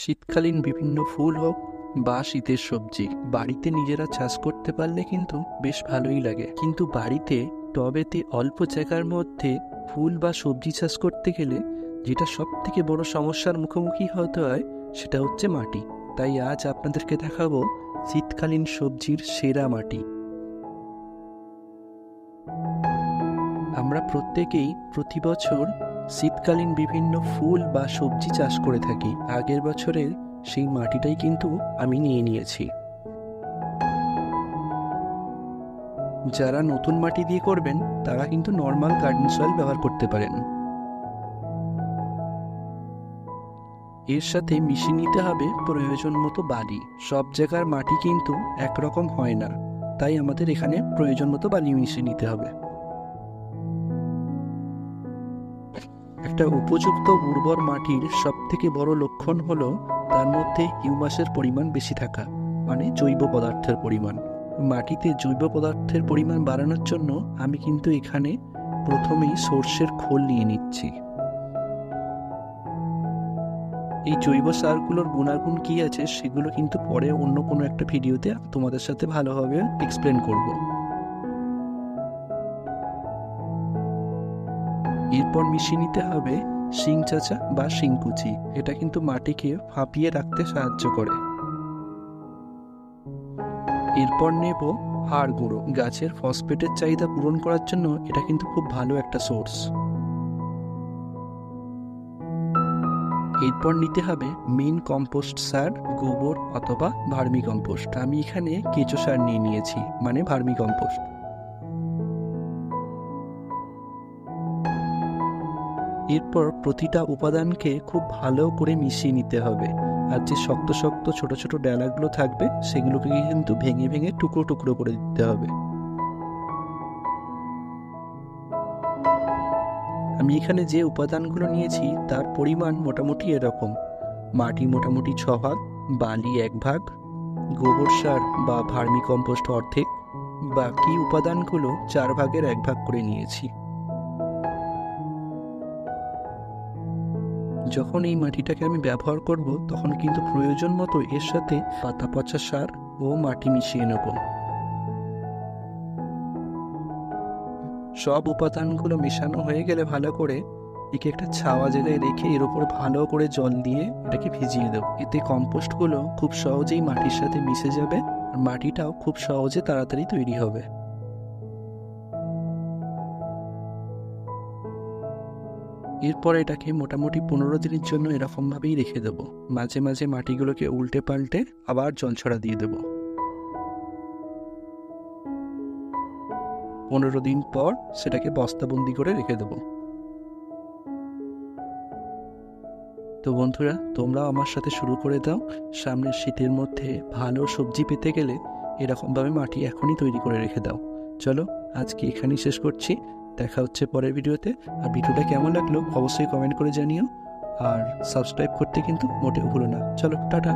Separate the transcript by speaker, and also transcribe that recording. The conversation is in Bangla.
Speaker 1: শীতকালীন বিভিন্ন ফুল হোক বা শীতের সবজি, বাড়িতে নিজেরা চাষ করতে পারলে কিন্তু বেশ ভালোই লাগে। কিন্তু বাড়িতে টবেতে অল্প জায়গার মধ্যে ফুল বা সবজি চাষ করতে গেলে যেটা সব থেকে বড় সমস্যার মুখোমুখি হতে হয় সেটা হচ্ছে মাটি। তাই আজ আপনাদেরকে দেখাবো শীতকালীন সবজির সেরা মাটি। আমরা প্রত্যেকেই প্রতি বছর শীতকালীন বিভিন্ন ফুল বা সবজি চাষ করে থাকি। আগের বছরের সেই মাটিটাই কিন্তু আমি নিয়ে নিয়েছি। যারা নতুন মাটি দিয়ে করবেন, তারা কিন্তু নর্মাল গার্ডেন সয়েল ব্যবহার করতে পারেন। এর সাথে মিশিয়ে নিতে হবে প্রয়োজন মতো বালি। সব জায়গার মাটি কিন্তু একরকম হয় না। তাই আমাদের এখানে প্রয়োজন মতো বালি মিশিয়ে নিতে হবে। একটা উপযুক্ত উর্বর মাটির সবথেকে বড় লক্ষণ হলো তার মধ্যে হিউমাসের পরিমাণ বেশি থাকা মানে জৈব পদার্থের পরিমাণ। মাটিতে জৈব পদার্থের পরিমাণ বাড়ানোর জন্য আমি কিন্তু এখানে প্রথমেই সর্ষের খোল নিয়ে নিচ্ছি। এই জৈব সারগুলোর গুণাগুণ কি আছে সেগুলো কিন্তু পরে অন্য কোনো একটা ভিডিওতে তোমাদের সাথে ভালোভাবে এক্সপ্লেন করব। এরপর মিশিয়ে নিতে হবে শিং চাচা বা শিংকুচি এটা কিন্তু মাটিকে ফাঁপিয়ে রাখতে সাহায্য করে। এরপর নেব হাড় গুঁড়ো। গাছের ফসফেটের চাহিদা পূরণ করার জন্য এটা কিন্তু খুব ভালো একটা সোর্স। এরপর নিতে হবে মেন কম্পোস্ট সার, গোবর অথবা ভার্মি কম্পোস্ট। আমি এখানে কেঁচো সার নিয়ে নিয়েছি মানে ভার্মি কম্পোস্ট। এরপর প্রতিটা উপাদানকে খুব ভালো করে মিশিয়ে নিতে হবে। আর যে শক্ত শক্ত ছোট ছোট ডালাগুলো থাকবে, সেগুলোকে কিন্তু ভেঙে ভেঙে টুকরো টুকরো করে দিতে হবে। আমি এখানে যে উপাদানগুলো নিয়েছি, তার পরিমাণ মোটামুটি এরকম। মাটি মোটামুটি ছ ভাগ, বালি এক ভাগ, গোবর সার বা ভার্মি কম্পোস্ট অর্ধেক, বাকি উপাদানগুলো চার ভাগের এক ভাগ করে নিয়েছি। যখন এই মাটিটাকে আমি ব্যবহার করব, তখন কিন্তু প্রয়োজন মতো এর সাথে পাতা পচা সার ও মাটি মিশিয়ে নেব। সব উপাদানগুলো মেশানো হয়ে গেলে ভালো করে একে একটা ছাওয়া জায়গায় রেখে এর উপর ভালো করে জল দিয়ে এটাকে ভিজিয়ে দেবো। এতে কম্পোস্টগুলো খুব সহজেই মাটির সাথে মিশে যাবে আর মাটিটাও খুব সহজে তাড়াতাড়ি তৈরি হবে। এরপর এটাকে মোটামুটি পনেরো দিনের জন্য এরকমভাবেই রেখে দেবো। মাঝে মাঝে মাটিগুলোকে উল্টে পাল্টে আবার জল ছড়া দিয়ে দেবো। পনেরো দিন পর সেটাকে বস্তাবন্দি করে রেখে দেবো। তো বন্ধুরা, তোমরাও আমার সাথে শুরু করে দাও। সামনের শীতের মধ্যে ভালো সবজি পেতে গেলে এরকমভাবে মাটি এখনই তৈরি করে রেখে দাও। চলো আজকে এখানেই শেষ করছি। দেখা হচ্ছে পরের ভিডিওতে। আর ভিডিওটা কেমন লাগল অবশ্যই কমেন্ট করে জানিও। আর সাবস্ক্রাইব করতে কিন্তু মোটেও ভুলো না। চলো, টাটা।